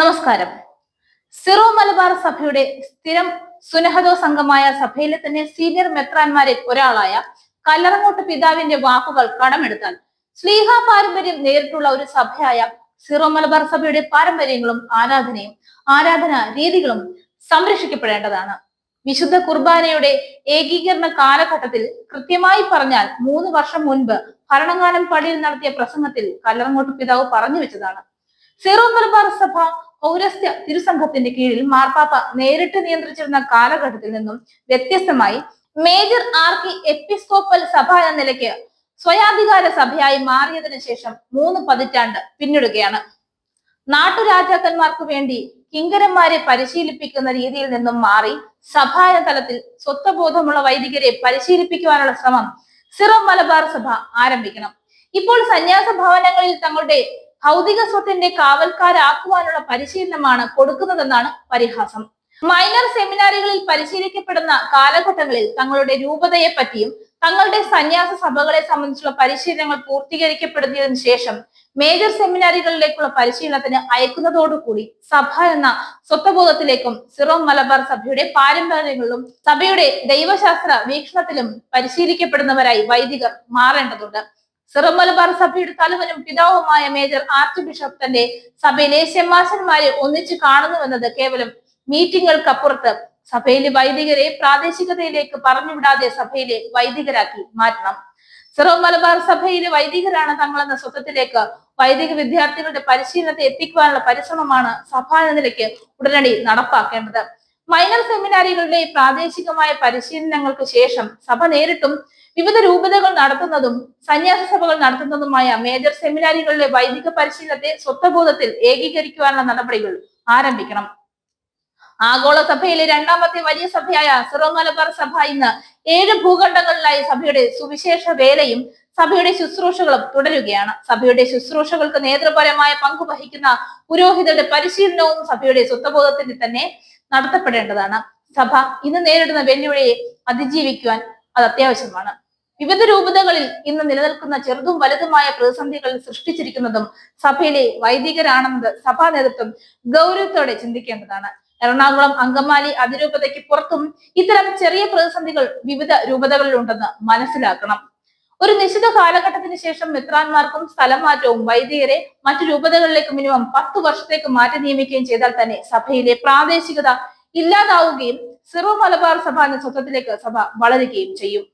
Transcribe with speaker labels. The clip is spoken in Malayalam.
Speaker 1: നമസ്കാരം. സിറോ മലബാർ സഭയുടെ സ്ഥിരം സുനഹദോ സംഘമായ സഭയിലെ തന്നെ സീനിയർ മെത്രാന്മാരിൽ ഒരാളായ കല്ലറങ്ങോട്ട് പിതാവിന്റെ വാക്കുകൾ കടമെടുത്താൽ സ്ലീഹ പാരമ്പര്യം നേരിട്ടുള്ള ഒരു സഭയായ സിറോ മലബാർ സഭയുടെ പാരമ്പര്യങ്ങളും ആരാധനയും ആരാധന രീതികളും സംരക്ഷിക്കപ്പെടേണ്ടതാണ്. വിശുദ്ധ കുർബാനയുടെ ഏകീകരണ കാലഘട്ടത്തിൽ കൃത്യമായി പറഞ്ഞാൽ മൂന്ന് വർഷം മുൻപ് ഭരണങ്ങാനം പള്ളിയിൽ നടത്തിയ പ്രസംഗത്തിൽ കല്ലറങ്ങോട്ട് പിതാവ് പറഞ്ഞു വെച്ചതാണ്. സീറോ മലബാർ സഭ പൗരസ്ത്യ തിരുസംഘത്തിന്റെ കീഴിൽ മാർപ്പാപ്പ നേരിട്ട് നിയന്ത്രിച്ചിരുന്ന കാലഘട്ടത്തിൽ നിന്നും വ്യത്യസ്തമായി മേജർ ആർക്കി എപ്പിസ്കോപ്പൽ സഭ എന്ന നിലയ്ക്ക് സ്വയാധികാര സഭയായി മാറിയതിന് ശേഷം മൂന്ന് പതിറ്റാണ്ട് പിന്നിടുകയാണ്. നാട്ടുരാജാക്കന്മാർക്ക് വേണ്ടി കിങ്കരന്മാരെ പരിശീലിപ്പിക്കുന്ന രീതിയിൽ നിന്നും മാറി സഭായ തലത്തിൽ സ്വത്വബോധമുള്ള വൈദികരെ പരിശീലിപ്പിക്കുവാനുള്ള ശ്രമം സിറോ മലബാർ സഭ ആരംഭിക്കണം. ഇപ്പോൾ സന്യാസ ഭവനങ്ങളിൽ തങ്ങളുടെ ഭൗതിക സ്വത്തിന്റെ കാവൽക്കാരാക്കുവാനുള്ള പരിശീലനമാണ് കൊടുക്കുന്നതെന്നാണ് പരിഹാസം. മൈനർ സെമിനാറുകളിൽ പരിശീലിക്കപ്പെടുന്ന കാലഘട്ടങ്ങളിൽ തങ്ങളുടെ രൂപതയെ പറ്റിയും തങ്ങളുടെ സന്യാസ സഭകളെ സംബന്ധിച്ചുള്ള പരിശീലനങ്ങൾ പൂർത്തീകരിക്കപ്പെടുന്നതിന് ശേഷം മേജർ സെമിനാറുകളിലേക്കുള്ള പരിശീലനത്തിന് അയക്കുന്നതോടുകൂടി സഭ എന്ന സ്വത്വബോധത്തിലേക്കും സിറോ മലബാർ സഭയുടെ പാരമ്പര്യങ്ങളിലും സഭയുടെ ദൈവശാസ്ത്ര വീക്ഷണത്തിലും പരിശീലിക്കപ്പെടുന്നവരായി വൈദികർ മാറേണ്ടതുണ്ട്. സിറോ മലബാർ സഭയുടെ തലവനും പിതാവുമായ മേജർ ആർച്ച് ബിഷപ്പ് തന്റെ സഭയിലെ ശമാശന്മാരെ ഒന്നിച്ചു കാണുന്നുവെന്നത് കേവലം മീറ്റിങ്ങുകൾക്കപ്പുറത്ത് സഭയിലെ വൈദികരെ പ്രാദേശികതയിലേക്ക് പറഞ്ഞുവിടാതെ സഭയിലെ വൈദികരാക്കി മാറ്റണം. സിറോ മലബാർ സഭയിലെ വൈദികരാണ് തങ്ങളെന്ന സ്വത്വത്തിലേക്ക് വൈദിക വിദ്യാർത്ഥികളുടെ പരിശീലനത്തെ എത്തിക്കുവാനുള്ള പരിശ്രമമാണ് സഭ എന്ന നിലയ്ക്ക് ഉടനടി നടപ്പാക്കേണ്ടത്. മൈനർ സെമിനാരികളുടെ പ്രാദേശികമായ പരിശീലനങ്ങൾക്ക് ശേഷം സഭ നേരിട്ടും വിവിധ രൂപതകൾ നടത്തുന്നതും സന്യാസ സഭകൾ നടത്തുന്നതുമായ മേജർ സെമിനാരികളിലെ വൈദിക പരിശീലനത്തെ സ്വത്വബോധത്തിൽ ഏകീകരിക്കുവാനുള്ള നടപടികൾ ആരംഭിക്കണം. ആഗോള സഭയിലെ രണ്ടാമത്തെ വലിയ സഭയായ സിറോ മലബാർ സഭ ഇന്ന് ഏഴ് ഭൂഖണ്ഡങ്ങളിലായി സഭയുടെ സുവിശേഷ വേലയും സഭയുടെ ശുശ്രൂഷകളും തുടരുകയാണ്. സഭയുടെ ശുശ്രൂഷകൾക്ക് നേതൃപരമായ പങ്കു വഹിക്കുന്ന പുരോഹിതരുടെ പരിശീലനവും സഭയുടെ സ്വത്വബോധത്തിന്റെ തന്നെ നടത്തപ്പെടേണ്ടതാണ്. സഭ ഇന്ന് നേരിടുന്ന വെല്ലുവിളിയെ അതിജീവിക്കുവാൻ അത് അത്യാവശ്യമാണ്. വിവിധ രൂപതകളിൽ ഇന്ന് നിലനിൽക്കുന്ന ചെറുതും വലുതുമായ പ്രതിസന്ധികൾ സൃഷ്ടിച്ചിരിക്കുന്നതും സഭയിലെ വൈദികരാണെന്നത് സഭാ നേതൃത്വം ഗൗരവത്തോടെ ചിന്തിക്കേണ്ടതാണ്. എറണാകുളം അങ്കമാലി അതിരൂപതയ്ക്ക് പുറത്തും ഇത്തരം ചെറിയ പ്രതിസന്ധികൾ വിവിധ രൂപതകളിലുണ്ടെന്ന് മനസ്സിലാക്കണം. ഒരു നിശ്ചിത കാലഘട്ടത്തിന് ശേഷം മിത്രാന്മാർക്കും സ്ഥലമാറ്റവും വൈദികരെ മറ്റു രൂപതകളിലേക്ക് മിനിമം പത്ത് വർഷത്തേക്ക് മാറ്റി നിയമിക്കുകയും ചെയ്താൽ തന്നെ സഭയിലെ പ്രാദേശികത ഇല്ലാതാവുകയും സിറോ മലബാർ സഭ എന്ന സ്വത്വത്തിലേക്ക് സഭ വളരുകയും ചെയ്യും.